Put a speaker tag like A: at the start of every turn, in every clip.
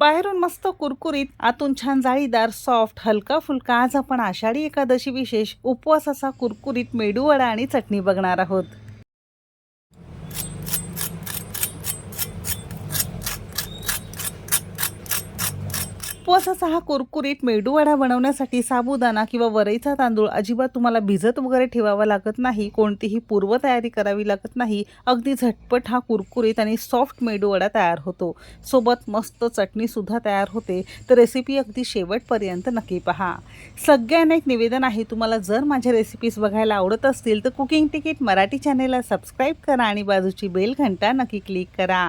A: बाहेरून मस्त कुरकुरीत आतून छान जाळीदार सॉफ्ट हलका फुलका आज आपण आषाढी एकादशी विशेष उपवासाचा कुरकुरीत मेडूवडा आणि चटणी बघणार आहोत. उपवासाचा हा कुरकुरीत मेडूवडा बनवण्यासाठी साबुदाणा किंवा वरईचा तांदूळ अजिबात तुम्हाला भिजत वगैरे ठेवावा लागत नाही. कोणतीही पूर्वतयारी करावी लागत नाही. अगदी झटपट हा कुरकुरीत आणि सॉफ्ट मेडूवडा तयार होतो. सोबत मस्त चटणीसुद्धा तयार होते. तर रेसिपी अगदी शेवटपर्यंत नक्की पहा. सगळ्यांना एक निवेदन आहे. तुम्हाला जर माझ्या रेसिपीज बघायला आवडत असतील तर कुकिंग तिकीट मराठी चॅनेलला सबस्क्राईब करा आणि बाजूची बेल घंटा नक्की क्लिक करा.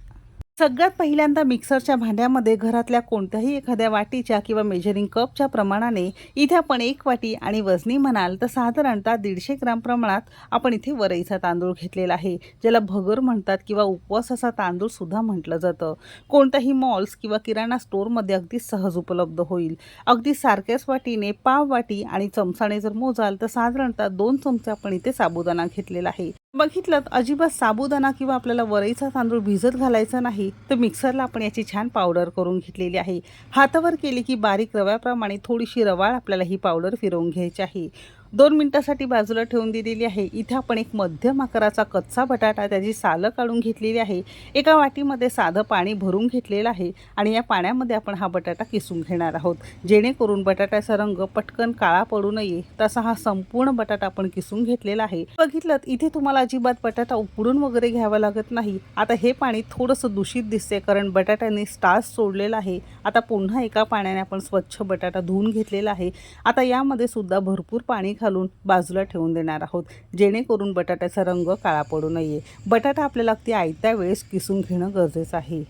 A: सगळ्यात पहिल्यांदा मिक्सरच्या भांड्यामध्ये घरातल्या कोणत्याही एखाद्या वाटीच्या किंवा मेजरिंग कपच्या प्रमाणाने इथे आपण एक वाटी आणि वजनी म्हणाल तर साधारणतः दीडशे ग्राम प्रमाणात आपण इथे वरईचा तांदूळ घेतलेला आहे ज्याला भगर म्हणतात किंवा उपवास तांदूळ सुद्धा म्हटलं जातं. कोणत्याही मॉल्स किंवा किराणा स्टोअरमध्ये अगदी सहज उपलब्ध होईल. अगदी सारख्याच वाटीने पाव वाटी आणि चमचाने जर मोजाल तर साधारणतः दोन चमचे आपण इथे साबुदाणा घेतलेला आहे. बघितलं अजिबात साबुदाणा किंवा आपल्याला वरईचा तांदूळ भिजत घालायचा नाही तर मिक्सरला आपण याची छान पावडर करून घेतलेली आहे. हातावर केली की बारीक रव्याप्रमाणे थोडीशी रवाळ आपल्याला ही पावडर फिरवून घ्यायची आहे. दोन मिनटासाठी बाजूला ठेवून दिलेली आहे. इथे आपण एक मध्यम आकाराचा कच्चा बटाटा त्याची सालं काढून घेतलेली आहे. एका वाटीमध्ये साधं पाणी भरून घेतलेलं आहे आणि या पाण्यामध्ये आपण हा बटाटा किसून घेणार आहोत. जेणेकरून बटाट्याचा रंग पटकन काळा पडू नये तसा हा संपूर्ण बटाटा आपण किसून घेतलेला आहे. बघितलं इथे तुम्हाला अजिबात बटाटा उकडून वगैरे घ्यावा लागत नाही. आता हे पाणी थोडंसं दूषित दिसते कारण बटाट्याने स्टार्स सोडलेला आहे. आता पुन्हा एका पाण्याने आपण स्वच्छ बटाटा धुवून घेतलेला आहे. आता यामध्ये सुद्धा भरपूर पाणी घालून बाजूला ठेवून देणार आहोत. जेणेकरून बटाट्याचा रंग काळा पडू नये. बटाटा आपल्याला अगदी आयत्या वेळेस किसून घेणं गरजेचं आहे.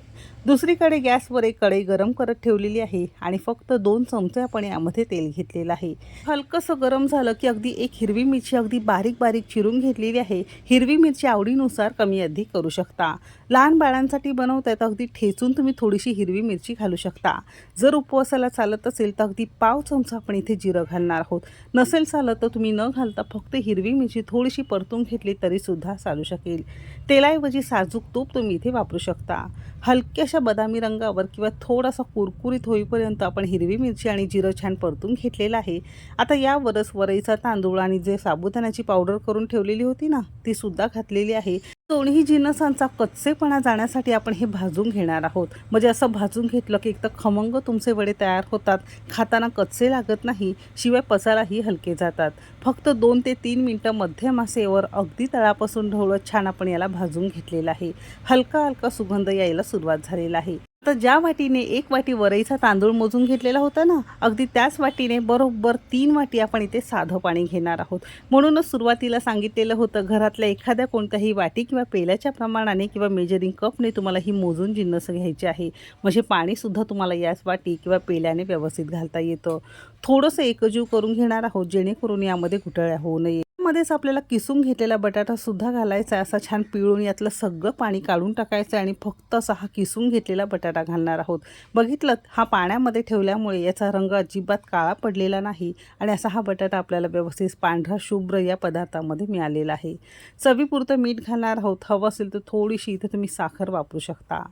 A: दुसरीकडे गॅसवर एक कढई गरम करत ठेवलेली आहे आणि फक्त दोन चमचे आपण यामध्ये तेल घेतलेलं आहे. हलकंसं गरम झालं की अगदी एक हिरवी मिरची अगदी बारीक बारीक चिरून घेतलेली आहे. हिरवी मिरची आवडीनुसार कमी अधिक करू शकता. लहान बाळांसाठी बनवताय तर अगदी ठेचून तुम्ही थोडीशी हिरवी मिरची घालू शकता. जर उपवासाला चालत असेल तर अगदी पाव चमचा आपण इथे जिरं घालणार आहोत. नसेल चालत तर तुम्ही न घालता फक्त हिरवी मिरची थोडीशी परतून घेतली तरीसुद्धा चालू शकेल. तेलाऐवजी साजूक तूप तुम्ही इथे वापरू शकता. हलक्याशा बदामी रंगावर किंवा थोडासा कुरकुरीत होईपर्यंत आपण हिरवी मिरची आणि जिरं छान परतून घेतलेलं आहे. आता यावरच वरईचा तांदूळ आणि जे साबुदाण्याची पावडर करून ठेवलेली होती ना ती सुद्धा घातलेली आहे. दोन्ही जिनसांचा कच्चेपणा जाण्यासाठी आपण हे भाजून घेणार आहोत. म्हणजे असं भाजून घेतलं की एक तर खमंग तुमचे वडे तयार होतात खाताना कच्चे लागत नाही शिवाय पचायलाही हलके जातात. फक्त दोन ते तीन मिनटं मध्यम आसेवर अगदी तळापासून ढवळत छान आपण याला भाजून घेतलेलं आहे. हलका हलका सुगंध यायला सुरुवात झालेला आहे. तर ज्या वाटीने एक वाटी वरईचा तांदूळ मोजून घेतलेला होता ना अगदी त्याच वाटीने बरोबर तीन वाटी आपण इथे साधं पाणी घेणार आहोत. म्हणूनच सुरुवातीला सांगितलेलं होतं घरातल्या एखाद्या कोणत्याही वाटी किंवा पेल्याच्या प्रमाणाने किंवा मेजरिंग कपने तुम्हाला ही मोजून जिन्नस घ्यायची आहे. म्हणजे पाणीसुद्धा तुम्हाला याच वाटी किंवा पेल्याने व्यवस्थित घालता येतं. थोडंसं एकजीव करून घेणार आहोत जेणेकरून यामध्ये गुटळ्या होऊ नये. मध्येच आपल्याला किसून घेतलेला बटाटासुद्धा घालायचा आहे. असा छान पिळून यातलं सगळं पाणी काढून टाकायचं आहे आणि फक्त असा हा किसून घेतलेला बटाटा घालणार आहोत. बघितलं हा पाण्यामध्ये ठेवल्यामुळे याचा रंग अजिबात काळा पडलेला नाही आणि असा हा बटाटा आपल्याला व्यवस्थित पांढरा शुभ्र या पदार्थामध्ये मिळालेला आहे. चवीपुरतं मीठ घालणार आहोत. हवं असेल तर थोडीशी इथे तुम्ही साखर वापरू शकता.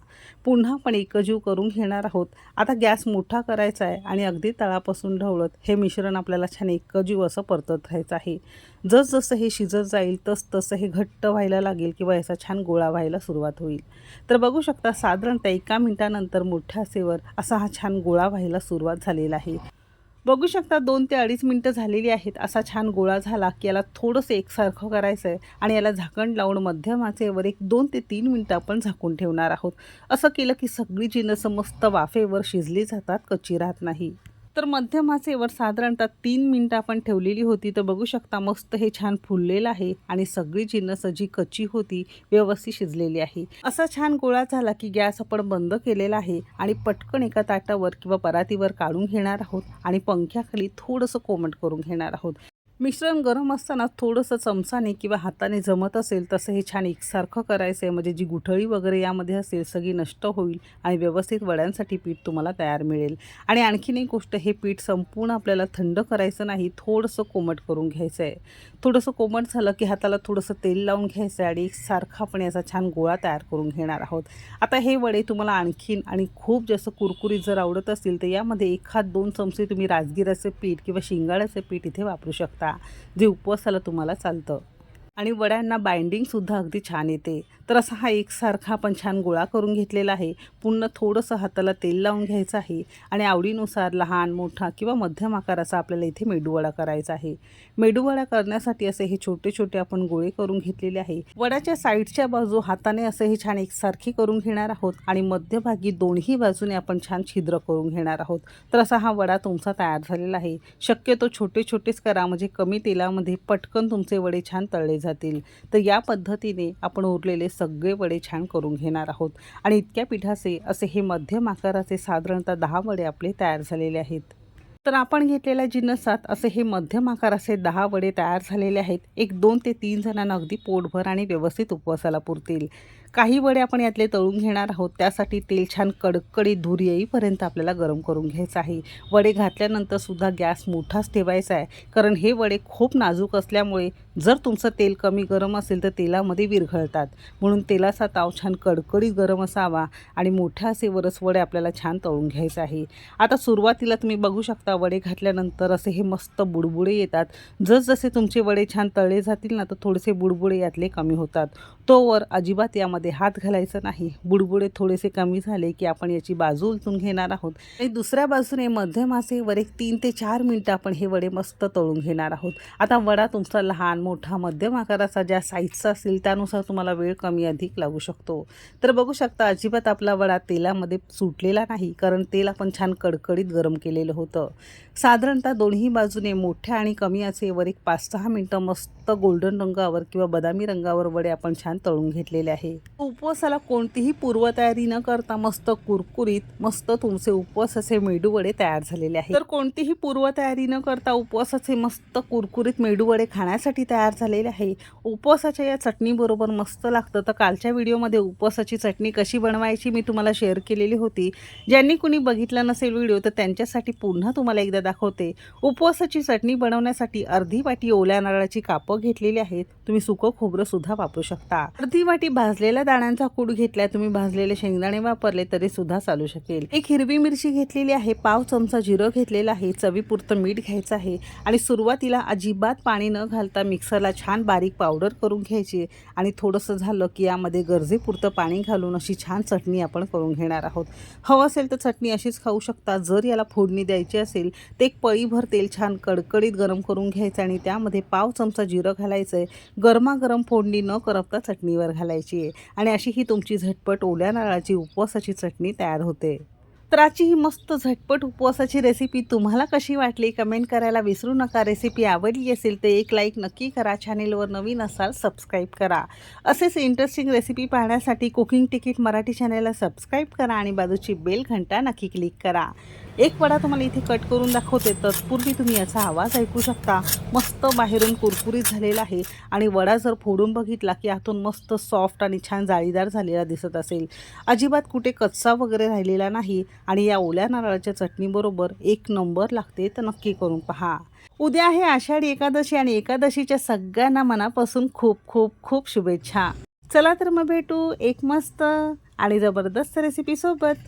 A: पुन्हा पण एकजीव करून घेणार आहोत. आता गॅस मोठा करायचा आहे आणि अगदी तळापासून ढवळत हे मिश्रण आपल्याला छान एकजीव असं परतत राहायचं आहे. जस जसजसं हे शिजत जाईल तस तसं हे घट्ट व्हायला लागेल किंवा याचा छान गोळा व्हायला सुरुवात होईल. तर बघू शकता साधारणतः एका मिनिटानंतर मोठ्या आसेवर असा हा छान गोळा व्हायला सुरुवात झालेला आहे. बघू शकता दोन ते अडीच मिनटं झालेली आहेत. असा छान गोळा झाला की याला थोडंसं एकसारखं करायचं आहे आणि याला झाकण लावून मध्यम आचेवर एक दोन ते तीन मिनटं आपण झाकून ठेवणार आहोत. असं केलं की सगळी जिनसं मस्त वाफेवर शिजली जातात कच्ची राहत नाही. तर मध्यम आचेवर साधारणतः तीन मिनटं आपण ठेवलेली होती. तर बघू शकता मस्त हे छान फुललेलं आहे आणि सगळी जिन्नस जी कच्ची होती व्यवस्थित शिजलेली आहे. असा छान गोळा झाला की गॅस आपण बंद केलेला आहे आणि पटकन एका ताटावर किंवा परातीवर काढून घेणार आहोत आणि पंख्याखाली थोडंसं कोमट करून घेणार आहोत. मिश्रण गरम असताना थोडंसं चमचाने किंवा हाताने जमत असेल तसं हे छान एकसारखं करायचं आहे. म्हणजे जी गुठळी वगैरे यामध्ये असेल सगळी नष्ट होईल आणि व्यवस्थित वड्यांसाठी पीठ तुम्हाला तयार मिळेल. आणि आणखीन एक गोष्ट हे पीठ संपूर्ण आपल्याला थंड करायचं नाही थोडंसं कोमट करून घ्यायचं आहे. थोडंसं कोमट झालं की हाताला थोडंसं तेल लावून घ्यायचं आहे आणि एकसारखा आपण याचा छान गोळा तयार करून घेणार आहोत. आता हे वडे तुम्हाला आणखीन आणि खूप जास्त कुरकुरीत जर आवडत असतील तर यामध्ये एखाद दोन चमचे तुम्ही राजगिराचं पीठ किंवा शिंगाड्याचं पीठ इथे वापरू शकता. जे उपवासाला तुम्हाला चालतं. आणि वड्यांना बाइंडिंगसुद्धा अगदी छान येते. तर असा हा एकसारखा आपण छान गोळा करून घेतलेला आहे. पुन्हा थोडंसं हाताला तेल लावून घ्यायचं आहे आणि आवडीनुसार लहान मोठा किंवा मध्यम आकाराचा आपल्याला इथे मेदूवडा करायचा आहे. मेदूवडा करण्यासाठी असे हे छोटे छोटे आपण गोळे करून घेतलेले आहे. वड्याच्या साईडच्या बाजू हाताने असे हे छान एकसारखी करून घेणार आहोत आणि मध्यभागी दोन्ही बाजूने आपण छान छिद्र करून घेणार आहोत. तर असा हा वडा तुमचा तयार झालेला आहे. शक्यतो छोटे छोटेच करा म्हणजे कमी तेलामध्ये पटकन तुमचे वडे छान तळले जातील. तर या पद्धतीने आपण उरलेले सगळे वडे छान करून घेणार आहोत. आणि इतक्या पिठाचे असे हे मध्यम आकाराचे साधारणतः दहा वडे आपले तयार झालेले आहेत. तर आपण घेतलेल्या जिन्नसात असे हे मध्यम आकाराचे दहा वडे तयार झालेले आहेत. एक दोन ते तीन जणांना अगदी पोटभर आणि व्यवस्थित उपवासाला पुरतील. काही वडे आपण यातले तळून घेणार आहोत. त्यासाठी तेल छान कडकडीत धूर येईपर्यंत आपल्याला गरम करून घ्यायचं आहे. वडे घातल्यानंतर सुद्धा गॅस मोठाच ठेवायचा आहे. कारण हे वडे खूप नाजूक असल्यामुळे जर तुमचं तेल कमी गरम असेल तर तेलामध्ये विरघळतात. म्हणून तेलाचा ताव छान कडकडीत गरम असावा आणि मोठ्या असे वरस वडे आपल्याला छान तळून घ्यायचे आहे. आता सुरुवातीला तुम्ही बघू शकता वडे घातल्यानंतर असे हे मस्त बुडबुडे येतात. जसजसे तुमचे वडे छान तळले जातील ना तर थोडेसे बुडबुडे यातले कमी होतात. तोवर अजिबात यामध्ये हात घालायचा नाही. बुडबुडे थोडेसे कमी झाले की आपण याची बाजू उलटून घेणार आहोत. आणि दुसऱ्या बाजूने मध्यम आचेवर एक तीन ते चार मिनटं आपण हे वडे मस्त तळून घेणार आहोत. आता वडा तुमचा लहान मोठा मध्यम आकाराचा ज्या साईजचा असेल त्यानुसार तुम्हाला वेळ कमी अधिक लागू शकतो. तर बघू शकता अजिबात आपला वडा तेलामध्ये सुटलेला नाही कारण तेल आपण छान कडकडीत गरम केलेलं होतं. साधारणतः दोन्ही बाजूने मोठ्या आणि कमी आचेवर एक पाच सहा मिनटं मस्त गोल्डन रंगावर किंवा बदामी रंगावर वडे आपण छान तळून घेतलेले आहे. उपवासाला कोणतीही पूर्वतयारी न करता मस्त कुरकुरीत मस्त तुमचे उपवासाचे मेडूवडे तयार झालेले आहेत. तर कोणतीही पूर्वतयारी न करता उपवासाचे मस्त कुरकुरीत मेडूवडे खाण्यासाठी तयार झालेले आहे. उपवासाच्या या चटणीबरोबर मस्त लागतं. तर कालच्या व्हिडिओमध्ये उपवासाची चटणी कशी बनवायची मी तुम्हाला शेअर केलेली होती. ज्यांनी कुणी बघितला नसेल व्हिडिओ तर त्यांच्यासाठी पुन्हा तुम्हाला एकदा दाखवते. उपवासाची चटणी बनवण्यासाठी अर्धी वाटी ओल्या नारळाची कापं घेतलेली आहेत. तुम्ही सुकं खोबरं सुद्धा वापरू शकता. अर्धी वाटी भाजलेल्या दाण्यांचा कूड घेतलाय तुम्ही भाजलेले शेंगदाणे वापरले तरी सुद्धा चालू शकेल. एक हिरवी मिरची घेतलेली आहे पाव चमचा जिरं घेतलेला आहे चवीपुरतं मीठ घ्यायचं आहे आणि सुरुवातीला अजिबात पाणी न घालता मिक्सरला छान बारीक पावडर करून घ्यायची आणि थोडंसं झालं की यामध्ये गरजेपुरतं पाणी घालून अशी छान चटणी आपण करून घेणार आहोत. हवं असेल तर चटणी अशीच खाऊ शकता. जर याला फोडणी द्यायची असेल तर एक पळीभर तेल छान कडकडीत गरम करून घ्यायचं आणि त्यामध्ये पाव चमचा जिरं घालायचं आहे गरमागरम फोडणी न करपता चटणीवर घालायची आहे. आणि अशी ही तुमची झटपट ओल्या नारळाची उपवासाची चटणी तयार होते. तर आजची ही मस्त झटपट उपवासाची रेसिपी तुम्हाला कशी वाटली कमेंट करायला विसरू नका. रेसिपी आवडली असेल तर एक लाईक नक्की करा. चॅनेलवर नवीन असाल सबस्क्राईब करा. असेच इंटरेस्टिंग रेसिपी पाहण्यासाठी कुकिंग तिकीट मराठी चॅनेलला सबस्क्राईब करा आणि बाजूची बेल घंटा नक्की क्लिक करा. एक वडा तुम्हाला इथे कट करून दाखवते तत्पूर्वी तुम्ही याचा आवाज ऐकू शकता. मस्त बाहेरून कुरकुरीत झालेला आहे आणि वडा जर फोडून बघितला की आतून मस्त सॉफ्ट आणि छान जाळीदार झालेला दिसत असेल. अजिबात कुठे कच्चा वगैरे राहिलेला नाही आणि या ओल्या नारळाच्या चटणीबरोबर एक नंबर लागते तर नक्की करून पहा. उद्या आहे आषाढी एकादशी आणि एकादशीच्या सगळ्यांना मनापासून खूप खूप खूप शुभेच्छा. चला तर मग भेटू एक मस्त आणि जबरदस्त रेसिपीसोबत